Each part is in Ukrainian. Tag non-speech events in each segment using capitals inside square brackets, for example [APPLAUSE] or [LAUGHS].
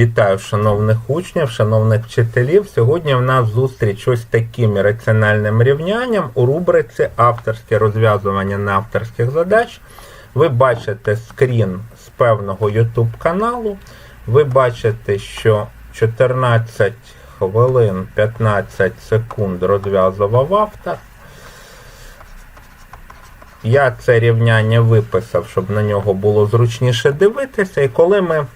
Вітаю шановних учнів, шановних вчителів. Сьогодні в нас зустріч ось таким раціональним рівнянням у рубриці авторське розв'язування неавторських задач. Ви бачите скрін з певного YouTube каналу. Ви бачите, що 14 хвилин 15 секунд розв'язував автор. Я це рівняння виписав, щоб на нього було зручніше дивитися. І коли ми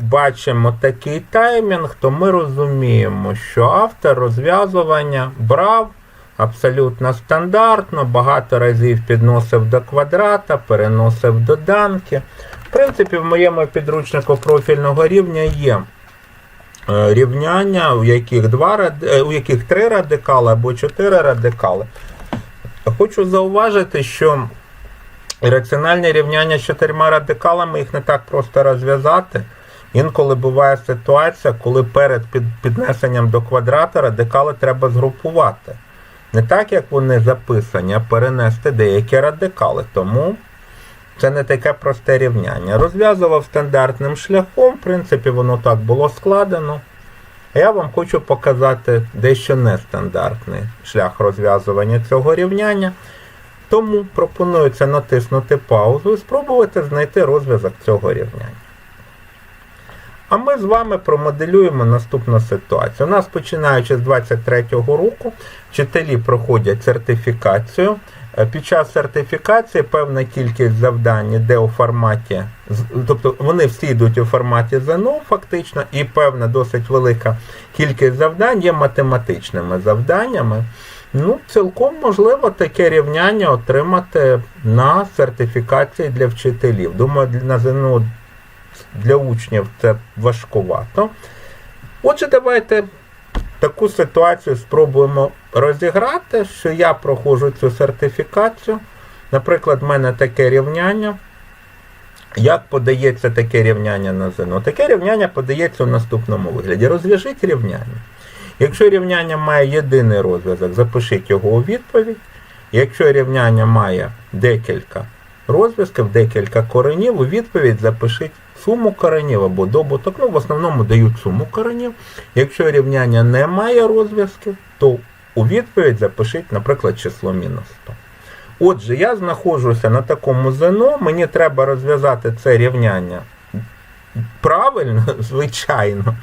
бачимо такий таймінг, то ми розуміємо, що автор розв'язування брав абсолютно стандартно, багато разів підносив до квадрата, переносив доданки. В принципі, в моєму підручнику профільного рівня є е, рівняння, у яких, два, е, у яких три радикали або чотири радикали. Хочу зауважити, що раціональні рівняння з чотирма радикалами їх не так просто розв'язати. Інколи буває ситуація, коли перед піднесенням до квадрата радикали треба згрупувати. Не так, як вони записані, а перенести деякі радикали. Тому це не таке просте рівняння. Розв'язував стандартним шляхом, в принципі, воно так було складено. А Я вам хочу показати дещо нестандартний шлях розв'язування цього рівняння. Тому пропонується натиснути паузу і спробувати знайти розв'язок цього рівняння. А ми з вами промоделюємо наступну ситуацію. У нас, починаючи з 23-го року, вчителі проходять сертифікацію. Е, Під час сертифікації певна кількість завдань йде у форматі, тобто вони всі йдуть у форматі ЗНО фактично, і певна досить велика кількість завдань є математичними завданнями. Ну, цілком можливо таке рівняння отримати на сертифікації для вчителів. Думаю, на ЗНО для учнів це важкувато. Отже, давайте таку ситуацію спробуємо розіграти, що я проходжу цю сертифікацію. Наприклад, в мене таке рівняння. Як подається таке рівняння на ЗНО? Таке рівняння подається у наступному вигляді. Розв'яжіть рівняння. Якщо рівняння має єдиний розв'язок, запишіть його у відповідь. Якщо рівняння має декілька розв'язків, декілька коренів, у відповідь запишіть суму коренів або добуток. Ну, в основному дають суму коренів. Якщо рівняння не має розв'язків, то у відповідь запишіть, наприклад, число мінус 100. Отже, я знаходжуся на такому ЗНО, мені треба розв'язати це рівняння правильно, [LAUGHS] звичайно,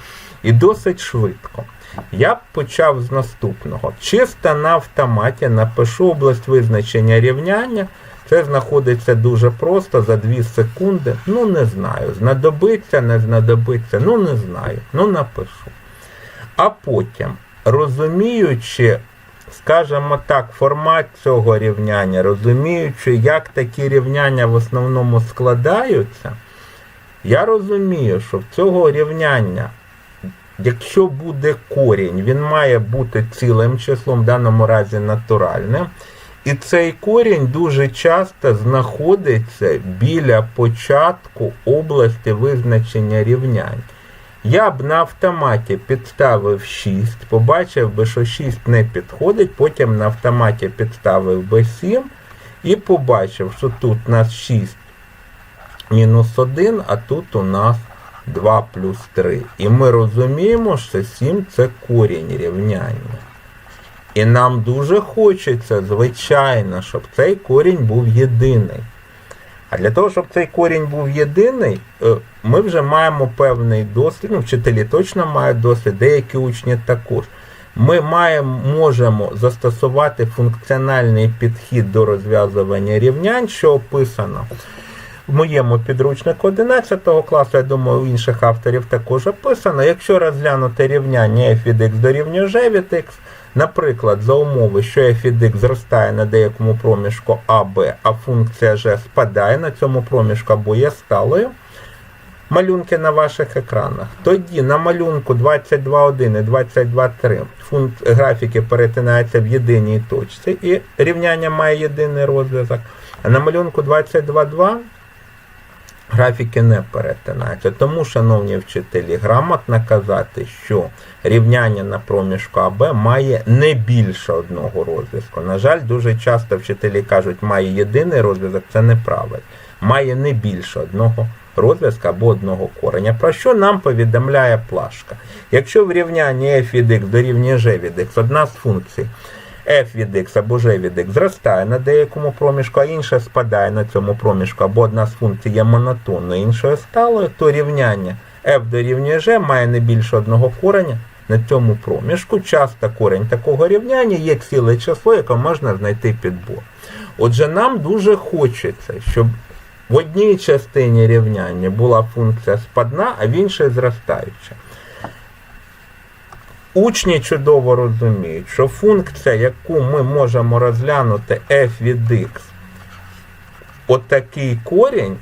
і досить швидко. Я б почав з наступного. Чисто на автоматі напишу область визначення рівняння. Це знаходиться дуже просто за 2 секунди. Ну, не знаю. Знадобиться, не знадобиться, ну не знаю. Ну напишу. А потім, розуміючи, скажімо так, формат цього рівняння, розуміючи, як такі рівняння в основному складаються, я розумію, що в цього рівняння, якщо буде корінь, він має бути цілим числом, в даному разі натуральним. І цей корінь дуже часто знаходиться біля початку області визначення рівнянь. Я б на автоматі підставив 6, побачив би, що 6 не підходить, потім на автоматі підставив би 7 і побачив, що тут у нас 6 мінус 1, а тут у нас 2 плюс 3. І ми розуміємо, що 7 це корінь рівняння. І нам дуже хочеться, звичайно, щоб цей корінь був єдиний. А для того, щоб цей корінь був єдиний, е, ми вже маємо певний досвід, ну, вчителі точно мають досвід, деякі учні також. Ми маємо, можемо застосувати функціональний підхід до розв'язування рівнянь, що описано в моєму підручнику 11 класу, я думаю, у інших авторів також описано. Якщо розглянути рівняння f від x дорівнює g від x, наприклад, за умови, що f від x зростає на деякому проміжку АБ, а функція g спадає на цьому проміжку або є сталою, малюнки на ваших екранах. Тоді на малюнку 22.1 і 22.3 функ- графіки перетинаються в єдиній точці, і рівняння має єдиний розв'язок. А на малюнку 22.2 графіки не перетинаються. Тому, шановні вчителі, грамотно казати, що рівняння на проміжку АБ має не більше одного розв'язку. На жаль, дуже часто вчителі кажуть, має єдиний розв'язок, це неправильно. Має не більше одного розв'язка або одного кореня. Про що нам повідомляє плашка? Якщо в рівнянні f від x дорівнює g від x, одна з функцій f від x або g від x зростає на деякому проміжку, а інша спадає на цьому проміжку, або одна з функцій є монотонною, іншою сталою, то рівняння f дорівнює g має не більше одного кореня на цьому проміжку. Часто корень такого рівняння є ціле число, яке можна знайти підбор. Отже, нам дуже хочеться, щоб в одній частині рівняння була функція спадна, а в іншій зростаюча. Учні чудово розуміють, що функція, яку ми можемо розглянути f від x, отакий корінь,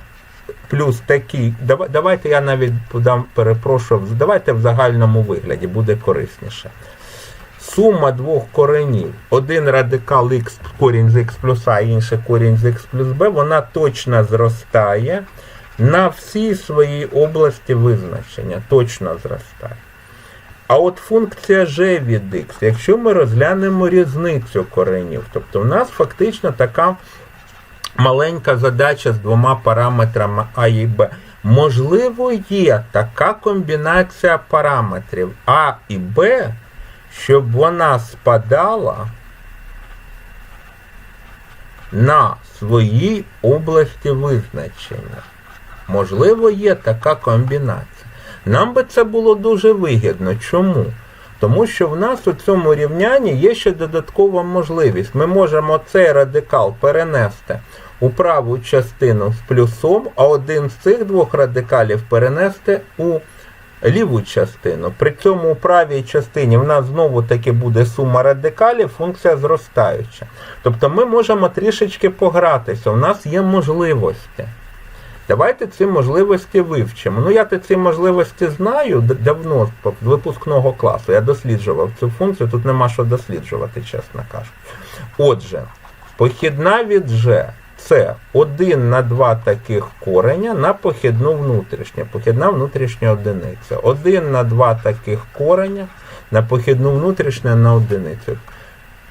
плюс такий. Давайте я навіть подам, перепрошую, давайте в загальному вигляді буде корисніше. Сума двох коренів, один радикал x корінь з x плюс а, інший корінь з x плюс b, вона точно зростає на всій своїй області визначення. Точно зростає. А от функція g від x, якщо ми розглянемо різницю коренів, тобто в нас фактично така маленька задача з двома параметрами А і Б. Можливо, є така комбінація параметрів А і Б, щоб вона спадала на своїй області визначення. Можливо, є така комбінація. Нам би це було дуже вигідно. Чому? Тому що в нас у цьому рівнянні є ще додаткова можливість. Ми можемо цей радикал перенести у праву частину з плюсом, а один з цих двох радикалів перенести у ліву частину. При цьому у правій частині в нас знову таки буде сума радикалів, функція зростаюча. Тобто ми можемо трішечки погратися, у нас є можливості. Давайте ці можливості вивчимо. Ну, я ці можливості знаю давно з випускного класу. Я досліджував цю функцію, тут нема що досліджувати, чесно кажучи. Отже, похідна від G це 1 на 2 таких кореня на похідну внутрішню. Похідна внутрішня одиниця. 1 на 2 таких кореня на похідну внутрішню на одиницю.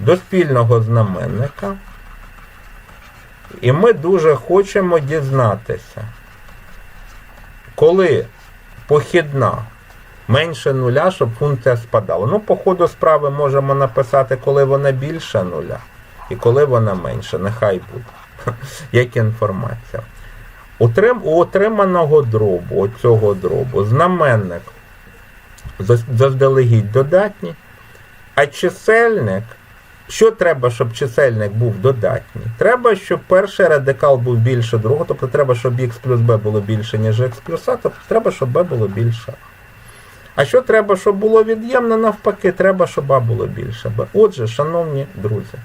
До спільного знаменника. І ми дуже хочемо дізнатися, коли похідна менше нуля, щоб функція спадала. Ну, по ходу справи можемо написати, коли вона більше нуля і коли вона менше. Нехай буде. [LAUGHS] Як інформація. У отриманого дробу, оцього дробу, знаменник заздалегідь додатній, а чисельник що треба, щоб чисельник був додатній? Треба, щоб перший радикал був більше другого, тобто треба, щоб х плюс b було більше, ніж х плюс а, тобто треба, щоб b було більше. А що треба, щоб було від'ємне, навпаки, треба, щоб а було більше b. Отже, шановні друзі,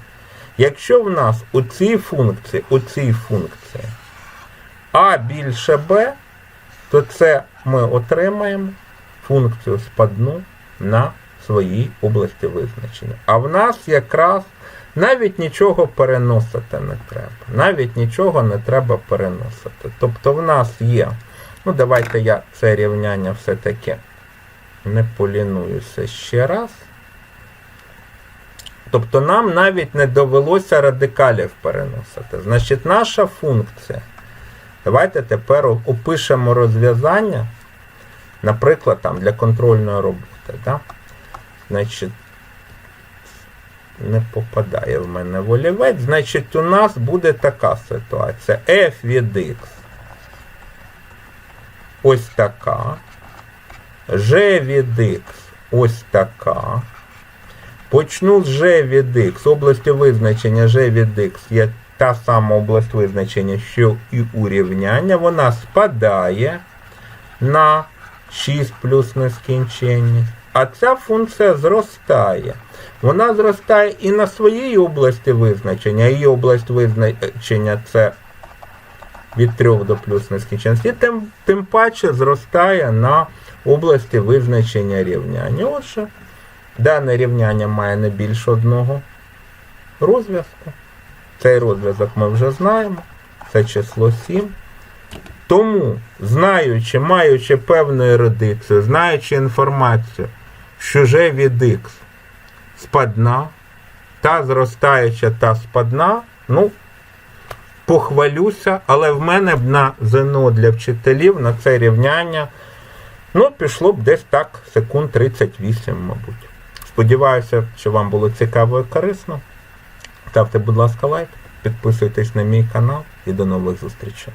якщо в нас у цій функції, у цій функції а більше b, то це ми отримаємо функцію спадну на своїй області визначення. А в нас якраз навіть нічого переносити не треба. Навіть нічого не треба переносити. Тобто в нас є. Ну, давайте я це рівняння все-таки не полінуюся ще раз. Тобто нам навіть не довелося радикалів переносити. Значить, наша функція. Давайте тепер опишемо розв'язання, наприклад, там, для контрольної роботи. Да? Значить, не попадає в мене волівець. Значить, у нас буде така ситуація. f від x. Ось така. g від x ось така. Почну з g від x. Областю визначення g від x є та сама область визначення, що і у рівняння. Вона спадає на 6 плюс нескінченність. А ця функція зростає. Вона зростає і на своїй області визначення. Її область визначення це від 3 до плюс нескінченності. Тим, тим паче зростає на області визначення рівняння. Отже, дане рівняння має не більше одного розв'язку. Цей розв'язок ми вже знаємо. Це число 7. Тому, знаючи, маючи певну ерудицію, знаючи інформацію, ж від x спадна, та зростаюча та спадна, ну, похвалюся, але в мене б на ЗНО для вчителів на це рівняння ну, пішло б десь так секунд 38, мабуть. Сподіваюся, що вам було цікаво і корисно. Ставте, будь ласка, лайк, підписуйтесь на мій канал і до нових зустрічей.